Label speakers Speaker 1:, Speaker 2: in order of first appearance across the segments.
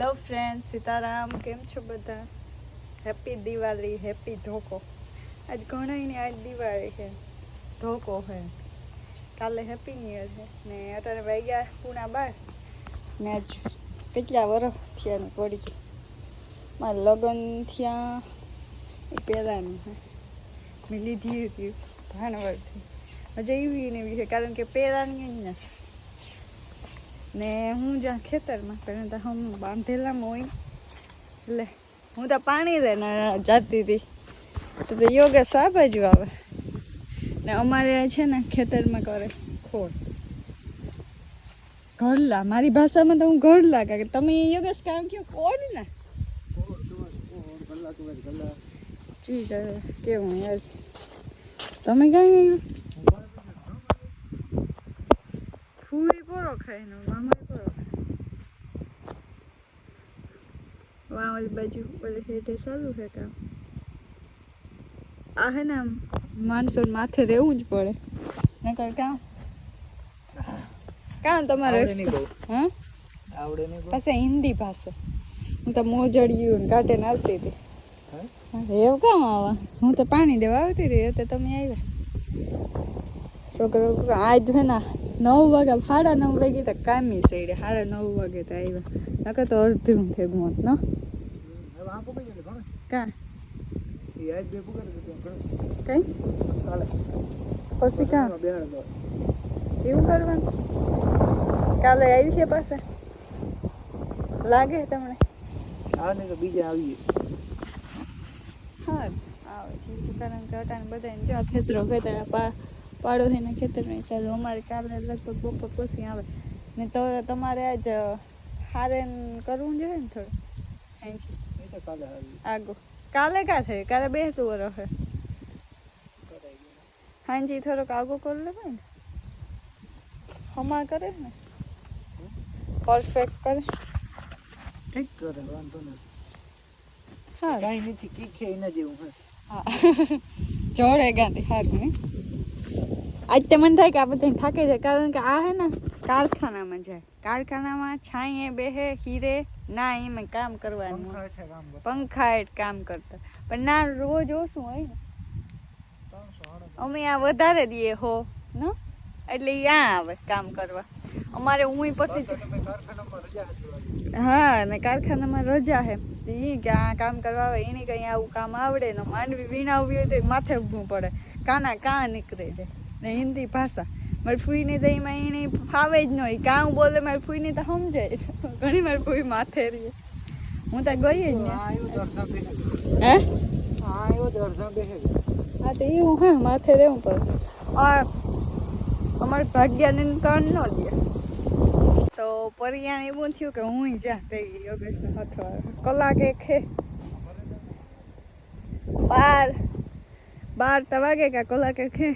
Speaker 1: Hello friend Sitaram, કેમ છો બધા? હેપી દિવાળી હેપી ધોકો. આજ ઘણાની આજ દિવાળી છે. ધોકો છે. કાલે હેપી ન્યુ છે. ને અત્યારે વાગ્યા પૂણા બાર. ને આજ કેટલા વર્ષ થયા ને પડી મારા લગ્ન થયા એ પહેલાંનું છે. મેં લીધી હતી, ભાણવડથી. મજા એવી ને એવી છે, કારણ કે પહેલાંની જ ને ને હું જ્યાં ખેતરમાં પહેલાં તો હમ બાંધેલામાં હોય એટલે હું તો પાણી લઈને જાતી હતી. તો યોગેશ આ બાજુ આવે ને અમારે છે ને ખેતરમાં કરે ખોળ. ઘરલા મારી ભાષામાં તો હું ઘરલા કે તમે યોગેશ કામ કયો કોડ ને? જી કેવું યાર. તમે ક્યાં પોરો ખાઈને મામા વાહ ઓલી બાજુ ઓલી હેઠે ચાલુ છે કામ આ હે ને આમ માણસો માથે રહેવું જ પડે. નકર કામ કામ તમારો હા
Speaker 2: આવડે નહીં
Speaker 1: પાછા હિન્દી ભાષા હું તો મોજડિયું ને કાઢીને આવતી હતી એવું કામ આવા હું તો પાણી દેવા આવતી હતી તો તમે આવ્યા છોકરો આજ હે ને નવ વાગે સાડા નવ વાગે તો કામી સાઈડે સાડા નવ વાગે તો આવ્યા નકર તો અડધું ગયું હોત, ન. કા કઈ પછી કા. એવું કરવાનું કાલે આવી છે પાછા લાગે તમને
Speaker 2: આ નહીં તો બીજા આવીએ
Speaker 1: હા આવે છે કારણ કે અટાણ બધા જો ખેતરો ખેતરા પા પાડોશીના નહીં ચાલુ અમારે કાલે લગભગ બપોર પછી આવે. ને તો તમારે આજ હારેન કરવું જોઈએ ને થોડું? આગો. કાલે કા થાય? કાલે બેસતું વરસ હે. હાંજી થોડોક આગો કરી લેવાય ને. હમા કરે ને? પરફેક્ટ કરે.
Speaker 2: ઠીક કરે વાંધો નહીં.
Speaker 1: હા.
Speaker 2: કાંઈ નથી કીખે એના જેવું હા.
Speaker 1: જોડે ગાંધી હારું ને. આજ તો મને થાય કે આ બધા થાકે છે કારણ કે આ હે ને કારખાનામાં જાય. કારખાનામાં છાંયે બેહે હીરે ના એમાં કામ કરવાનું.
Speaker 2: પંખા એટ કામ
Speaker 1: હેઠ કામ કરતા. પણ ના રોજ ઓછું હોય ને. અમે આ વધારે દઈએ હો ન? એટલે આ આવે કામ કરવા. અમારે હું પછી. હા ને કારખાનામાં રજા હે. એ કે આ કામ કરવા આવે એને કઈ આવું કામ આવડે ને. માંડવી વીણાવવી હોય તો માથે ઊભું પડે. કાના કાં નીકળે છે ને હિન્દી ભાષા. મારી ફૂઈને તો એમાં એને ફાવે જ નહીં કાં બોલે મારી ફૂઈને તો સમજે ઘણી મારી ફૂઈ માથે રહી હું તો ગઈ જ ને. હે. હા? તો એવું હા માથે રહેવું પડે. આ અમારે ભાગ્યાને કાન ન દે તો પરિયાણ એવું થયું કે હું જા તે યોગેશને હાથો કલાક એક હે. બાર. બાર તો વાગે કા કલાક એક હે.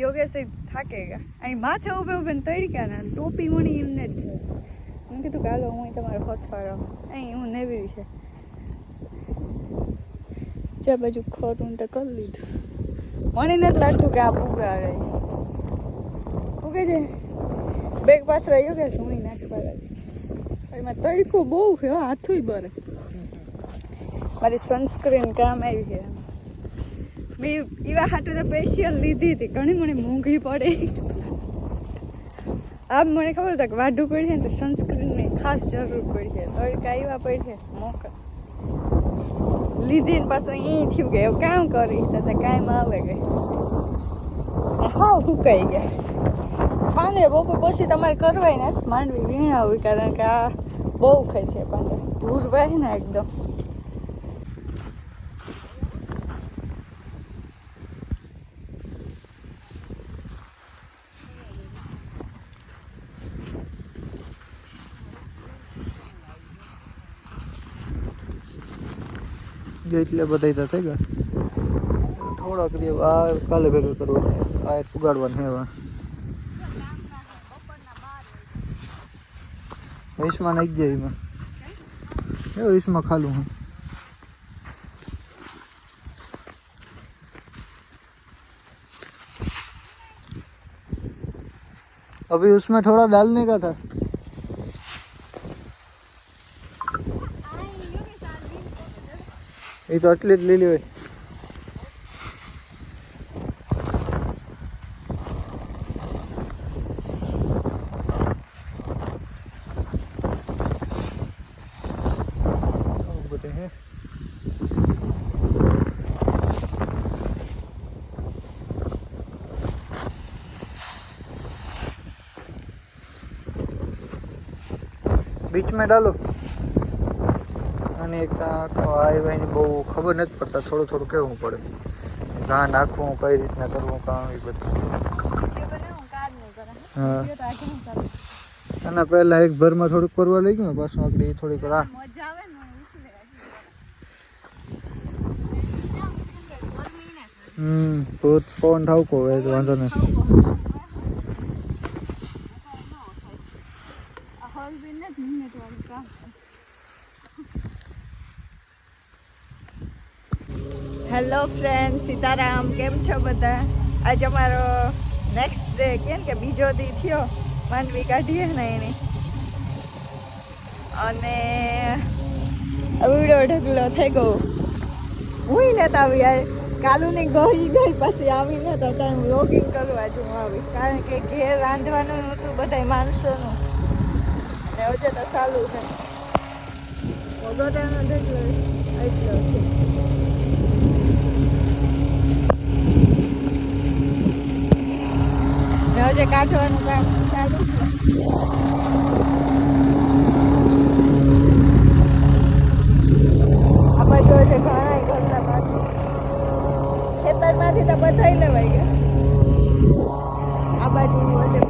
Speaker 1: યોગેશ ય થાકે ગયા અહીં માથે ઊભે ઊભે ને તડક્યા ને ટોપી મણી એમને જ છે. મેં કીધું હાલો હું તમારો હથવાડો અહીં હું નેવી છે. જે બાજુ ખોરું તો કરી લીધું. મને નથી લાગતું કે આ પુગાડે ઉગે છે બેગ પાછળ કે સુણી નાખવા લાગે એમાં તડકો બહુ છે હો, હાથુંય બરે. મારી સનસ્ક્રીન કામ આવી છે મેં એવા હાટે તો સ્પેશિયલ લીધી હતી. ઘણી મને મોંઘી પડે. આમ મને ખબર હતા કે વાઢું પડી છે ને તો સનસ્ક્રીનની ખાસ જરૂર પડી. છે તડકા એવા પડી છે મોકા લીધી ને પાછું એ થયું કે એવું કામ કરી તો કાંઈ આવે કે હા સુકાઈ ગયા પાંદરે બપોર પછી તમારે કરવાય ને, માંડવી વીણાવી, કારણ કે આ બહુ ખાઈ છે પાંદરે ભૂર વહે ને એકદમ.
Speaker 2: જો એટલે બધા તો થઈ ગયા થોડાક રે આ કાલે ભેગા કરવાના આ એક પુગાડવાનું હે હવે વીસમાં નાખી જાય એમાં એ વીસમાં ખાલું હું अभी उसमें थोड़ा डालने का था એ તો આટલી જ લીલી હોય આવું બધું હે बीच में डालो આ વાયની બહુ ખબર નથી પડતા, થોડું થોડું કેવું પડે. ઘા નાખવું, કઈ રીતના કરવું, કામ, એ બધું. હા. એના પહેલા એક ભરમાં થોડુંક કરવા લઈ ગયું, પાછું આગળ એ થોડીક રાહ. હમ, ભૂત ફોન ઠાવકો વાંધો નહીં
Speaker 1: આ હોલ બી નથી મિનિટ વાળું કામ હેલો ફ્રેન્ડ, સીતારામ, કેમ છો બધા? આજે અમારો નેક્સ્ટ ડે કેમ કે બીજો દી થયો માંડવી કાઢીએ ને એની. અને અવડો ઢગલો થઈ ગયો. હું ને આવી કાલુની ગઈ ગઈ, પછી આવીને તો હું લોગિંગ કરવા જ હું આવી. કારણ કે ઘેર રાંધવાનું હતું બધાય માણસોનું. ને હજે તો સારું છે. વગોટાનો ઢગલો એટલો છે. હજે કાઢવાનું કામ સારું આ બાજુ હજે ઘણા ઘરના બાકી. ખેતરમાંથી તો બધાય લેવાઈ ગયા. આ બાજુ હજે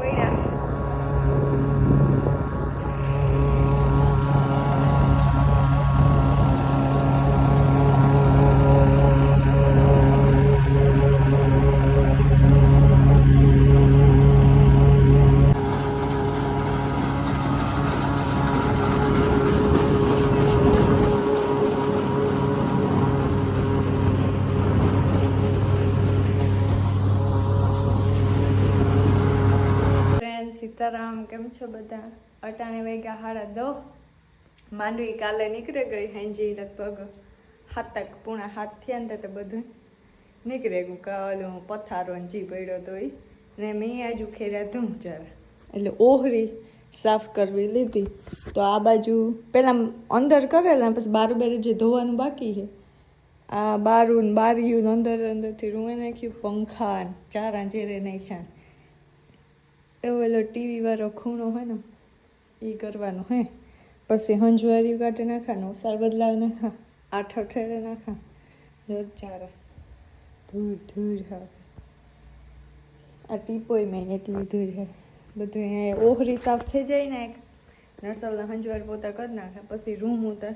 Speaker 1: સીતારામ, કેમ છો બધા? અટાણે વાગ્યા હાડા દો. માંડવી કાલે નીકળી ગઈ હાંજી લગભગ હાથક પૂણા હાથ થયા ને તો બધું. નીકળે ગયું કાલું પથારો જી પડ્યો તો ને મેં આજુ ખેર્યા ધૂમ જરા એટલે ઓહરી સાફ કરવી લીધી. તો આ બાજુ પહેલાં અંદર કરેલા પછી બાર બાર જે ધોવાનું બાકી છે, આ બારું બારીયું અંદર અંદરથી રૂમે નાખ્યું, પંખા ચારા જેરે નાખ્યા એવો પેલો ટીવી વાળો ખૂણો હોય ને એ કરવાનો હે. પછી હંજવારી કાઢી નાખવાનું, ઉસાર બદલાવી નાખા આઠ અઠેરે નાખા ધર ધૂર ધૂળ ધૂળ હા આ ટીપોય મેં એટલી ધૂળ હે. બધું અહીંયા ઓહરી સાફ થઈ જાય ને એક નસલના હંજવાર પોતા કરી નાખે, પછી રૂમ ઉતર.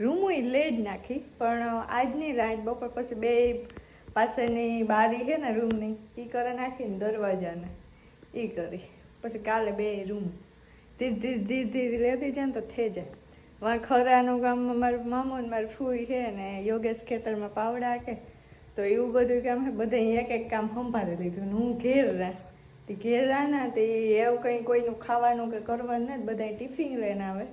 Speaker 1: રૂમ લે જ નાખી, પણ આજની રાત બપોર પછી બે પાસેની બારી છે ને રૂમની એ કરે નાખીને દરવાજાને. એ કરી. પછી કાલે બે રૂમ. ધીરે ધીરે ધીરે ધીરે લેતી જાય ને તો થઈ જાય. વાં ખરાનું ગામમાં મારું મામો ને મારું ફૂઈ છે ને યોગેશ ખેતરમાં પાવડા કે, તો એવું બધું કામ બધે એક એક કામ સંભાળી લીધું ને હું ઘેર રાહ. તે ઘેર રાના તે એવું કંઈ કોઈનું ખાવાનું કે કરવાનું નથી બધા ટિફિન લઈને આવે.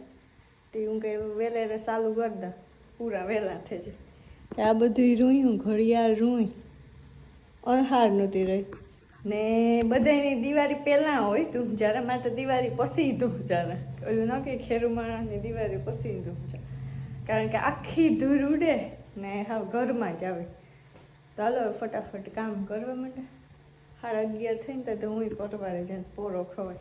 Speaker 1: તે હું કંઈ વહેલે ચાલુ કરી દઉં. પૂરા વહેલા થઈ જાય. આ બધું રૂયું, ઘડિયાળ રૂઈ. અણહાર નહોતી રહી. ને બધાની દિવાળી પહેલાં હોય તું, જ્યારે મારે દિવાળી પછી તું જ્યારે. ઓલું ન કે ખેરું માણસની દિવાળી પછી તું કારણ કે આખી ધૂળ ઉડે ને હાવ ઘરમાં જ આવે. હાલો ફટાફટ કામ કરવા માટે. સાડા અગિયાર થઈને તો હું કોટવારે જાય પોરો ખવાય.